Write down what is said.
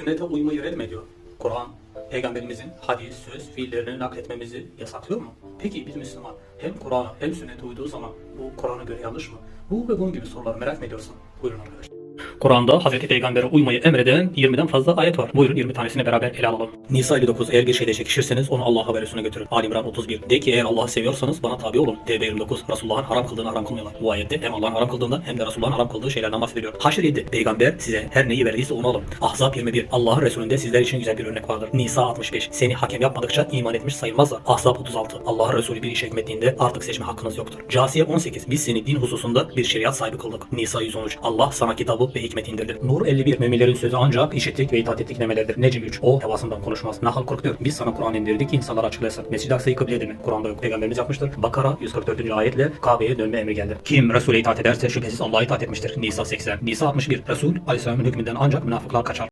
sünnete uymayı reddediyor. Kur'an, peygamberimizin hadis, söz, fiillerini nakletmemizi yasaklıyor mu? Peki biz Müslüman hem Kur'an'a hem sünnete uyduğu zaman bu Kur'an'a göre yanlış mı? Bu ve bunun gibi soruları merak mı ediyorsan buyurun arkadaşlar. Kur'an'da Hazreti Peygamber'e uymayı emreden 20'den fazla ayet var. Buyurun 20 tanesini beraber ele alalım. Nisa 59 eğer bir şeyle çekişirseniz onu Allah'a ve Resulüne götürün. Ali İmran 31 de ki eğer Allah'ı seviyorsanız bana tabi olun. Tevbe 29 Resulullah'ın haram kıldığını haram kılmıyorlar. Bu ayette hem Allah'ın haram kıldığından hem de Resulullah'ın haram kıldığı şeylerden bahsediliyor. Haşr 7 Peygamber size her neyi verdiyse onu alın. Ahzab 21 Allah'ın Resulünde sizler için güzel bir örnek vardır. Nisa 65 Seni hakem yapmadıkça iman etmiş sayılmazlar. Ahzab 36 Allah'ın Resulü bir işe hükmettiğinde artık seçme hakkınız yoktur. Casiye 18 Biz seni din hususunda bir şeriat sahibi kıldık. Nisa 113 Allah sana kitabı ve hikmeti indirdi. Nur 51 Müminlerin sözü ancak işittik ve itaat ettik demelerdir. Necm 3 O hevasından konuşmaz. Nahl 44 Biz sana Kur'an indirdik insanlar açıklayasın. Mescid-i Aksa'yı kıble edin. Kur'an'da yok. Peygamberimiz yapmıştır. Bakara 144. ayetle Kabe'ye dönme emri geldi. Kim Resul'e itaat ederse şüphesiz Allah'a itaat etmiştir. Nisa 80 Nisa 61 Resul Aleyhisselam'ın hükmünden ancak münafıklar kaçar.